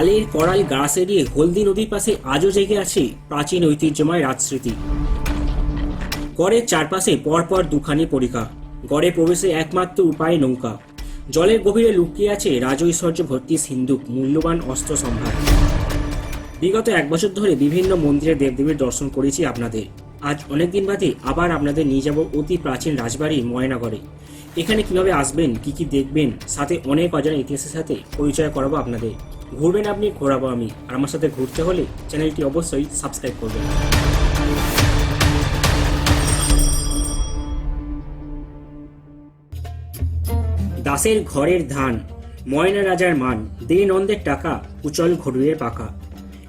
তালের কড়াই গাছ এড়িয়ে হলদি নদীর পাশে আজও জেগে আছে প্রাচীন ঐতিহ্যময় রাজস্মৃতি। গড়ের চারপাশে পরপর দুখানি পরিখা। গড়ে প্রবেশে একমাত্র উপায় নৌকা। জলের গভীরে লুকিয়ে আছে রাজৈশ্বর্য ভর্তি সিন্ধুক, মূল্যবান অস্ত্র সম্ভার। বিগত এক বছর ধরে বিভিন্ন মন্দিরে দেবদেবীর দর্শন করেছি আপনাদের। আজ অনেকদিন বাদে আবার আপনাদের নিয়ে যাব অতি প্রাচীন রাজবাড়ি ময়নাগড়ে। এখানে কীভাবে আসবেন, কি কি দেখবেন, সাথে অনেক অজানা ইতিহাসের সাথে পরিচয় করাবো আপনাদের। ঘুরবেন আপনি, ঘোরাবো আমি। আর আমার সাথে ঘুরতে হলে চ্যানেলটি অবশ্যই সাবস্ক্রাইব করবেন। দাসের ঘরের ধান, ময়না রাজার মান দে নন্দের টাকা, উচল ঘড়ুয়ের পাকা।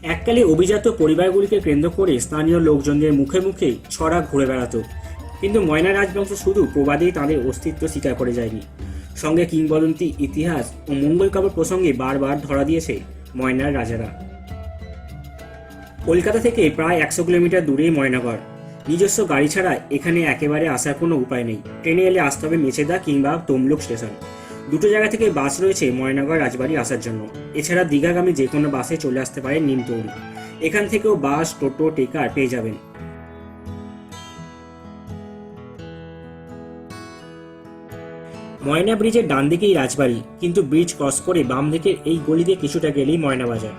এককালে অভিজাত পরিবারগুলিকে কেন্দ্র করে স্থানীয় লোকজনদের মুখে মুখে ছড়া ঘুরে বেড়াতো। কিন্তু ময়না রাজবংশ শুধু প্রবাদেই তাদের অস্তিত্ব স্বীকার করে যায়নি। সঙ্গে কিংবদন্তি, ইতিহাস ও মঙ্গল কাব্য প্রসঙ্গে বারবার ধরা দিয়েছে ময়নার রাজারা। কলকাতা থেকে প্রায় একশো কিলোমিটার দূরে ময়নাগড় নিজস্ব গাড়ি ছাড়া এখানে একেবারে আসার কোনো উপায় নেই। ট্রেনে এলে আসতে হবে মেছেদা কিংবা তমলুক স্টেশন। দুটো জায়গা থেকে বাস রয়েছে ময়নাগড় রাজবাড়ি আসার জন্য। এছাড়া দীঘাগামী যে কোনো বাসে চলে আসতে পারে নিমতৌড়ি এখান থেকেও বাস, টোটো, টেকার পেয়ে যাবেন। ময়না ব্রিজের ডান দিকেই রাজবাড়ি, কিন্তু ব্রিজ ক্রস করে বাম দিকের এই গলি দিয়ে কিছুটা গেলেই ময়না বাজার।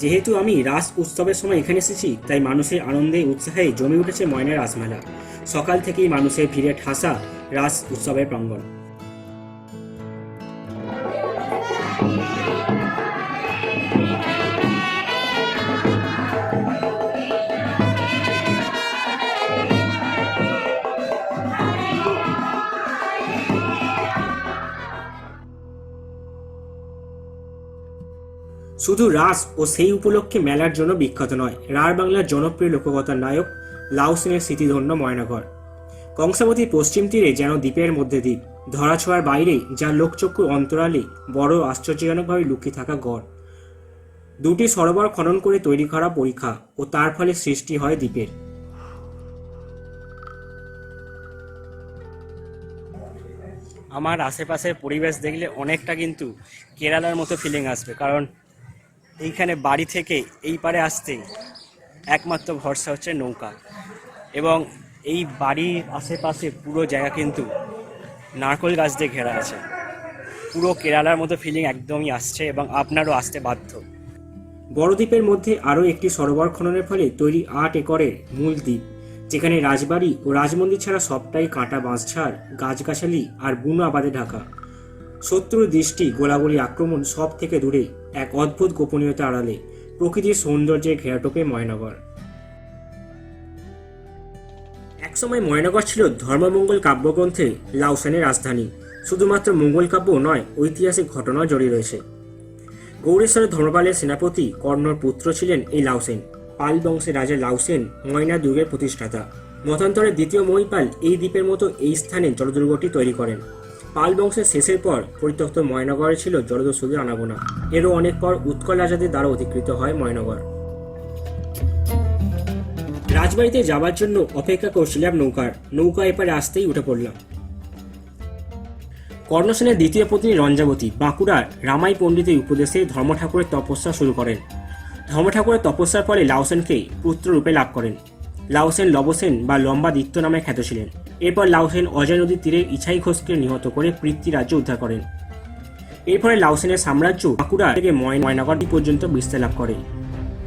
যেহেতু আমি রাস উৎসবের সময় এখানে এসেছি, তাই মানুষের আনন্দে উৎসাহে জমে উঠেছে ময়না রাসমেলা। সকাল থেকেই মানুষের ভিড়ে ঠাসা রাস উৎসবের প্রাঙ্গণ। শুধু রাস ও সেই উপলক্ষে মেলার জন্য বিখ্যাত নয় রার বাংলার জনপ্রিয় লোককথার নায়ক লাউসেনের স্মৃতিধন্য ময়নাঘর। কংসাবতীর পশ্চিম তীরে যেন দ্বীপের মধ্যে দ্বীপ ধরাছোঁয়ার বাইরে যা লোকচক্ষুর অন্তরালে বড় আশ্চর্যজনকভাবে লুকিয়ে থাকা গড়। দুটি সরোবর খনন করে তৈরি করা পরীক্ষা ও তার ফলে সৃষ্টি হয় দ্বীপের। আমার আশেপাশের পরিবেশ দেখলে অনেকটা কিন্তু কেরালার মতো ফিলিং আসবে, কারণ এইখানে বাড়ি থেকে এই পারে আসতে একমাত্র ভরসা হচ্ছে নৌকা। এবং এই বাড়ির আশেপাশে পুরো জায়গা কিন্তু নারকোল গাছ দিয়ে ঘেরা আছে। পুরো কেরালার মতো ফিলিং একদমই আসছে এবং আপনারও আসতে বাধ্য। বড়দ্বীপের মধ্যে আরও একটি সরোবর খননের ফলে তৈরি আট একরের মূল দ্বীপ, যেখানে রাজবাড়ি ও রাজমন্দির ছাড়া সবটাই কাঁটা বাঁশঝাড় গাছগাছালি আর বুনো আবাদে ঢাকা। শত্রুর দৃষ্টি গোলাগুলি আক্রমণ সব থেকে দূরে এক অদ্ভুত গোপনীয়তা আড়ালে প্রকৃতির সৌন্দর্যে ঘেরাটোপে ময়নগর। একসময় ময়নগর ছিল ধর্মমঙ্গল কাব্যগ্রন্থে লাউসানের রাজধানী। শুধুমাত্র মঙ্গল কাব্য নয়, ঐতিহাসিক ঘটনাও জড়িয়ে রয়েছে। গৌরেশ্বরের ধর্মপালের সেনাপতি কর্ণর পুত্র ছিলেন এই লাউসেন। পাল বংশের রাজা লাউসেন ময়না দুর্গের প্রতিষ্ঠাতা। মতান্তরে দ্বিতীয় মহিপাল এই দ্বীপের মতো এই স্থানে জলদুর্গটি তৈরি করেন। পাল বংশের শেষের পর পরিত্যক্ত ময়নগরে ছিল জলদস্যুদের আনাগোনা। এরও অনেক পর উৎকল রাজাদের দ্বারা অধিকৃত হয় ময়নগর। রাজবাড়িতে যাবার জন্য অপেক্ষা করছিলাম নৌকার। নৌকা এপারে আসতেই উঠে পড়লাম। কর্ণসেনের দ্বিতীয় পত্নী রঞ্জাবতী বাঁকুড়ার রামাই পণ্ডিতের উপদেশে ধর্ম ঠাকুরের তপস্যা শুরু করেন। ধর্ম ঠাকুরের তপস্যার ফলে লাউসেনকে পুত্র রূপে লাভ করেন। লাউসেন লবসেন বা লম্বা দিত্য নামে খ্যাত ছিলেন। এরপর লাউসেন অজয় নদীর তীরে ইছাই ঘোষকে নিহত করে পৃথ্বী রাজ্য উদ্ধার করেন। এর ফলে লাউসেনের সাম্রাজ্য বাঁকুড়া থেকে ময় ময়নাগর পর্যন্ত বিস্তার লাভ করে।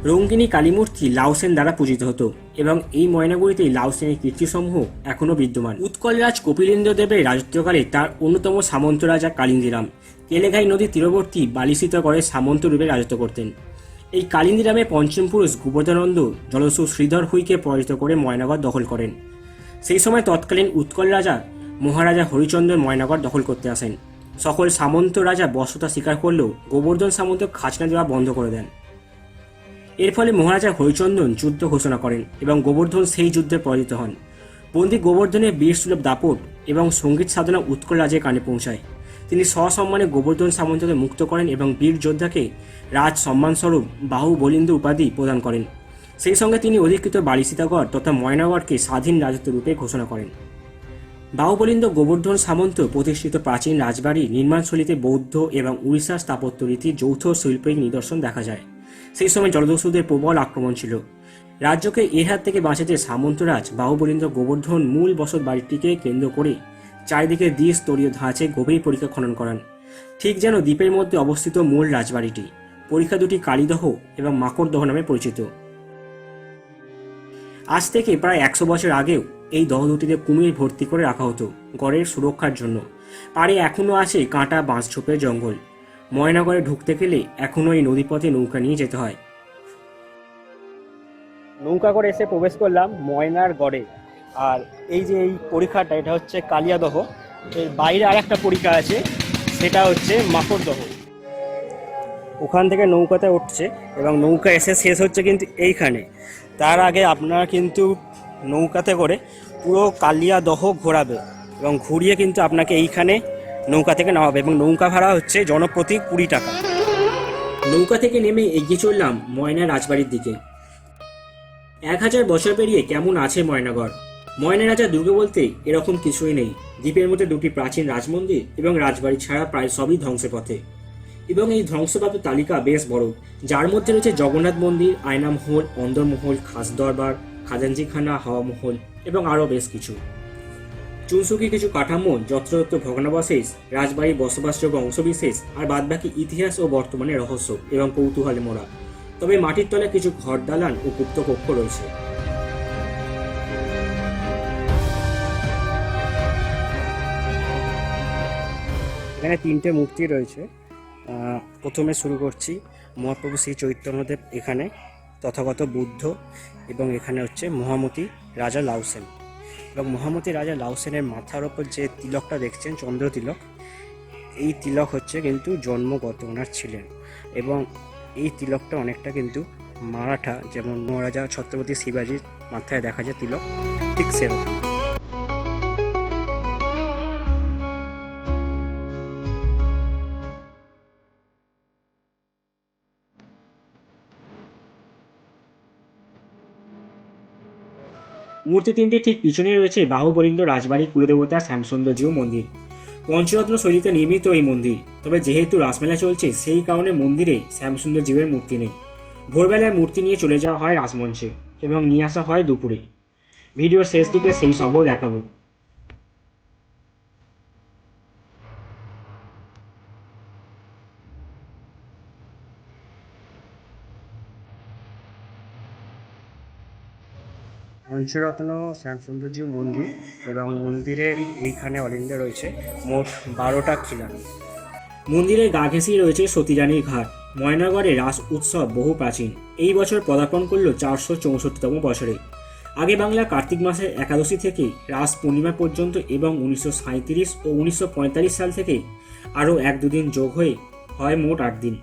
রঙ্গিনী কালীমূর্তি লাউসেন দ্বারা পূজিত হতো এবং এই ময়নাগুড়িতেই লাউসেনের কীর্তিসমূহ এখনও বিদ্যমান। উৎকলরাজ কপিলেন্দ্র দেবের রাজত্বকালে তার অন্যতম সামন্ত রাজা কালিন্দিরাম কেলেঘাই নদীর তীরবর্তী বালিস্থিত করে সামন্ত রূপে রাজত্ব করতেন। এই কালিন্দিরামে পঞ্চম পুরুষ গোবর্ধনন্দ জলসু শ্রীধর হুইকে পরাজিত করে ময়নাগর দখল করেন। সেই সময় তৎকালীন উৎকল রাজা মহারাজা হরিচন্দ্র ময়নাগর দখল করতে আসেন। সকল সামন্ত রাজা বশ্যতা স্বীকার করলেও গোবর্ধন সামন্ত খাজনা দেওয়া বন্ধ করে দেন। এর ফলে মহারাজা হরিচন্দন যুদ্ধ ঘোষণা করেন এবং গোবর্ধন সেই যুদ্ধে পরাজিত হন। বন্দী গোবর্ধনের বীর সুলভ দাপট এবং সংগীত সাধনা উৎকল রাজের কানে পৌঁছায়। তিনি সসম্মানে গোবর্ধন সামন্তকে মুক্ত করেন এবং বীর যোদ্ধাকে রাজ সম্মানস্বরূপ বাহু বলিন্দ উপাধি প্রদান করেন। সেই সঙ্গে তিনি অধিকৃত বালিসীতাগড় তথা ময়নাগড়কে স্বাধীন রাজত্ব রূপে ঘোষণা করেন। বাহুবলিন্দ গোবর্ধন সামন্ত প্রতিষ্ঠিত প্রাচীন রাজবাড়ি নির্মাণশৈলীতে বৌদ্ধ এবং উড়িষ্যা স্থাপত্য রীতির যৌথ শৈল্পিক নিদর্শন দেখা যায়। সেই সময় জলদস্যুদের প্রবল আক্রমণ ছিল। রাজ্যকে এর হাত থেকে বাঁচাতে সামন্তরাজ বাহুবলিন্দ গোবর্ধন মূল বসত বাড়িটিকে কেন্দ্র করে চারিদিকে দ্বিস্তরীয় ধাঁচে গভীর পরীক্ষা খনন করান। ঠিক যেন দ্বীপের মধ্যে অবস্থিত মূল রাজবাড়িটি। পরীক্ষা দুটি কালীদহ এবং মাকড়দহ নামে পরিচিত। আজ থেকে প্রায় একশো বছর আগেও এই দহ দুটিতে কুমির ভর্তি করে রাখা হতো গড়ের সুরক্ষার জন্য। পাড়ে এখনও আছে কাঁটা বাঁশ ঝোপের জঙ্গল। ময়নাগড়ে ঢুকতে গেলে এখনও এই নদীপথে নৌকা নিয়ে যেতে হয়। নৌকা করে এসে প্রবেশ করলাম ময়নার গড়ে। আর এই যে এই পরীক্ষাটা, এটা হচ্ছে কালিয়াদহ। এর বাইরে আর একটা পরীক্ষা আছে, সেটা হচ্ছে মাকড়দহ। ওখান থেকে নৌকাতে উঠছে এবং নৌকা এসে শেষ হচ্ছে কিন্তু এইখানে। তার আগে আপনারা কিন্তু নৌকাতে করে পুরো কালিয়াদহ ঘোরাবে এবং ঘুরিয়ে কিন্তু আপনাকে এইখানে নৌকা থেকে নামাবে এবং নৌকা ভাড়া হচ্ছে জনপ্রতি কুড়ি টাকা। নৌকা থেকে নেমে এগিয়ে চললাম ময়না রাজবাড়ির দিকে। এক হাজার বছর পেরিয়ে কেমন আছে ময়নাগড়? ময়না রাজা দুর্গ বলতে এরকম কিছুই নেই। দ্বীপের মধ্যে দুটি প্রাচীন রাজমন্দির এবং রাজবাড়ি ছাড়া প্রায় সবই ধ্বংসের পথে এবং এই ধ্বংসপ্রাপ্ত তালিকা বেশ বড়, যার মধ্যে রয়েছে জগন্নাথ মন্দির, আয়নামহল, অন্দরমহল, খাস দরবার খাজাঞ্জিখানা হাওয়া মহল এবং আরও বেশ কিছু। চুনসুকি কিছু কাঠামো, যত্রতত্র ভগ্নাবশেষ রাজবাড়ির বসবাসযোগ্য অংশবিশেষ আর বাদবাকি ইতিহাস ও বর্তমানে রহস্য এবং কৌতূহলে মোড়া। তবে মাটির তলায় কিছু ঘর দালান ও গুপ্ত কক্ষ রয়েছে। এখানে তিনটে মূর্তি রয়েছে। প্রথমে শুরু করছি মহাপ্রভু শ্রী চৈতন্যদেব এখানে তথাগত বুদ্ধ এবং এখানে হচ্ছে মহামতি রাজা লাউসেন। এবং মহামতি রাজা লাউসেনের মাথার ওপর যে তিলকটা দেখছেন, চন্দ্র তিলক, এই তিলক হচ্ছে কিন্তু জন্মগত ওনার ছিলেন। এবং এই তিলকটা অনেকটা কিন্তু মারাঠা, যেমন মহারাজা ছত্রপতি শিবাজির মাথায় দেখা যায় তিলক, ঠিক সেরকম। মূর্তি তিনটি ঠিক পিছনে রয়েছে, বাহুবলিন্দ রাজবাড়ির কুলদেবতা, শ্যামসুন্দরজিও মন্দির। পঞ্চরত্ন শৈলীতে নির্মিত এই মন্দির, তবে যেহেতু রাসমেলা চলছে, সেই কারণে মন্দিরে শ্যামসুন্দরজিউয়ের মূর্তি নেই। ভোরবেলায় মূর্তি নিয়ে চলে যাওয়া হয় রাজমঞ্চে এবং নিয়ে আসা হয় দুপুরে। ভিডিওর শেষ দিকে সেই সবও দেখাবো। পঞ্চরত্ন শ্যামসুন্দরজিউ মন্দির এবং মন্দিরের এইখানে অল ইন্ডিয়া রয়েছে মোট বারোটা খিলান মন্দিরের গা ঘেঁষিয়ে রয়েছে সতীরানীর ঘাট। ময়নাগড়ে রাস উৎসব বহু প্রাচীন। এই বছর পদার্পণ করল চারশো চৌষট্টিতম বছরে। আগে বাংলা কার্তিক মাসের একাদশী থেকে রাস পূর্ণিমা পর্যন্ত এবং উনিশশো সাঁত্রিশ ও উনিশশো পঁয়তাল্লিশ সাল থেকে আরও এক দুদিন যোগ হয়ে হয় মোট আট দিন।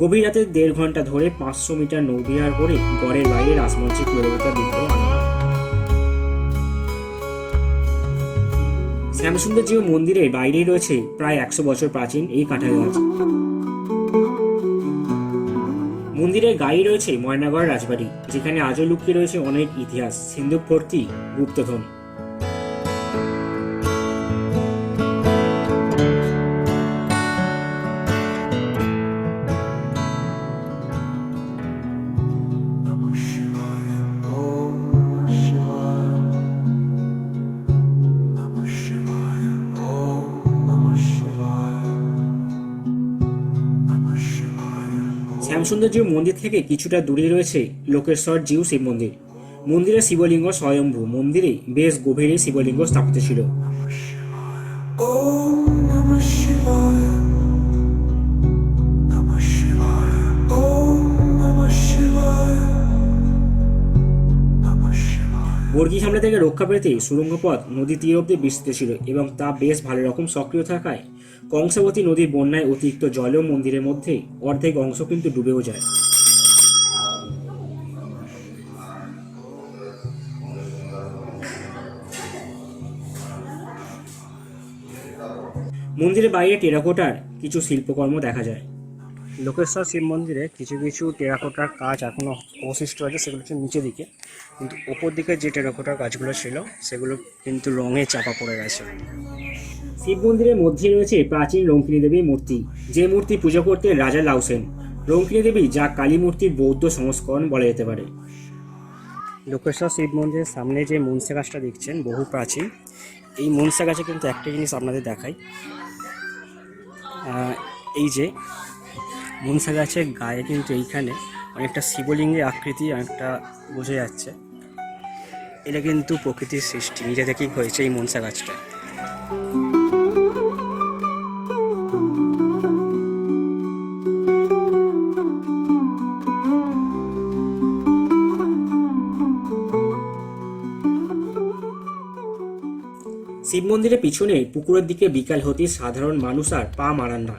গভীর রাতে দেড় ঘণ্টা ধরে পাঁচশো মিটার নৌবিহার করে গড়ের বাইরে রাসমঞ্চে কুলদেবতা বিগ্রহ জীব মন্দিরের বাইরেই রয়েছে প্রায় একশো বছর প্রাচীন এই কাঁঠাল গাছ। মন্দিরের গায়ে রয়েছে ময়নাগড় রাজবাড়ি, যেখানে আজও লুকিয়ে রয়েছে অনেক ইতিহাস। সিন্ধুক ভর্তি গুপ্তধন। শ্যামসুন্দরজিউ মন্দির থেকে কিছুটা দূরে রয়েছে লোকেশ্বর জিউ শিব মন্দির। মন্দিরে শিবলিঙ্গ স্বয়ম্ভু। মন্দিরে বেশ গভীরে শিবলিঙ্গ স্থাপিত ছিল. বর্গি হামলা থেকে রক্ষা পেতে সুড়ঙ্গ পথ নদী তীর অব্দি বিস্তৃত ছিল এবং তা বেশ ভালো রকম সক্রিয় থাকায় কংসাবতী নদীর বন্যায় অতিরিক্ত জলেও মন্দিরের মধ্যে অর্ধেক অংশ কিন্তু ডুবেও যায়। মন্দিরের বাইরে টেরাকোটার কিছু শিল্পকর্ম দেখা যায়। লোকেশ্বর শিব মন্দিরে কিছু কিছু টেরাকোটার কাজ এখনও অবশিষ্ট আছে, সেগুলো হচ্ছে নিচের দিকে। কিন্তু ওপর দিকে যে টেরাকোটার কাজগুলো ছিল, সেগুলো কিন্তু রঙে চাপা পড়ে গেছে। শিব মন্দিরের মধ্যে রয়েছে প্রাচীন রঙ্কিনী দেবীর মূর্তি, যে মূর্তি পুজো করতেন রাজা লাউসেন। রঙ্কিনী দেবী যা কালী মূর্তির বৌদ্ধ সংস্করণ বলা যেতে পারে। লোকেশ্বর শিব মন্দিরের সামনে যে মনসা গাছটা দেখছেন, বহু প্রাচীন। এই মনসা গাছে কিন্তু একটা জিনিস আপনাদের দেখাই। এই যে মনসা গাছের গায়ে কিন্তু এইখানে অনেকটা শিবলিঙ্গের আকৃতি অনেকটা বোঝা যাচ্ছে। এটা কিন্তু প্রকৃতির সৃষ্টি। নিজে থেকেই হয়েছে এই মনসা গাছটা। শিব মন্দিরের পিছনে পুকুরের দিকে বিকাল হতে সাধারণ মানুষ আর পা মারান না।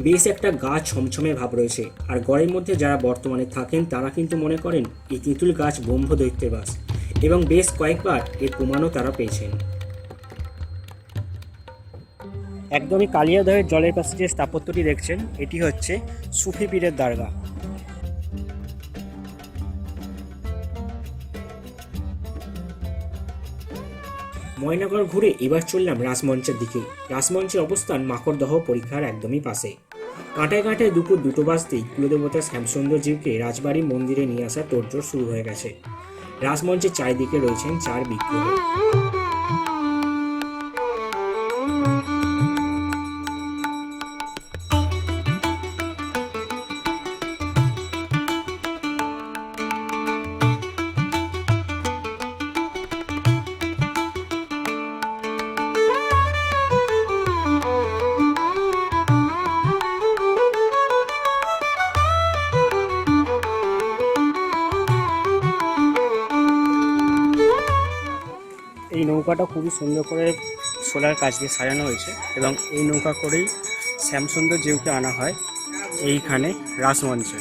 বেশ একটা গাছ ছমছমে ভাব রয়েছে। আর গড়ের মধ্যে যারা বর্তমানে থাকেন, তারা কিন্তু মনে করেন, এই তেঁতুল গাছ ব্রহ্ম দৈত্যের বাস। এবং বেশ কয়েকবার এর প্রমাণও তারা পেয়েছেন। একদমই কালিয়াদহের জলের পাশে যে স্থাপত্যটি দেখছেন, এটি হচ্ছে সুফি পীরের দারগা ময়নাগড় ঘুরে এবার চললাম রাসমঞ্চের দিকে। রাসমঞ্চের অবস্থান মাকড়দহ পরীক্ষার একদমই পাশে। কাঁটায় কাঁটায় দুপুর দুটো বাজতেই কুলদেবতা শ্যামসুন্দর জীবকে রাজবাড়ি মন্দিরে নিয়ে আসা তোড়জোড় শুরু হয়ে গেছে। রাজমঞ্চের চারিদিকে রয়েছেন চার বিগ্রহ। নৌকাটা খুবই সুন্দর করে সোলার কাজ দিয়ে সাজানো হয়েছে এবং এই নৌকা করেই শ্যামসুন্দর জিউকে আনা হয় এইখানে রাসমঞ্চে।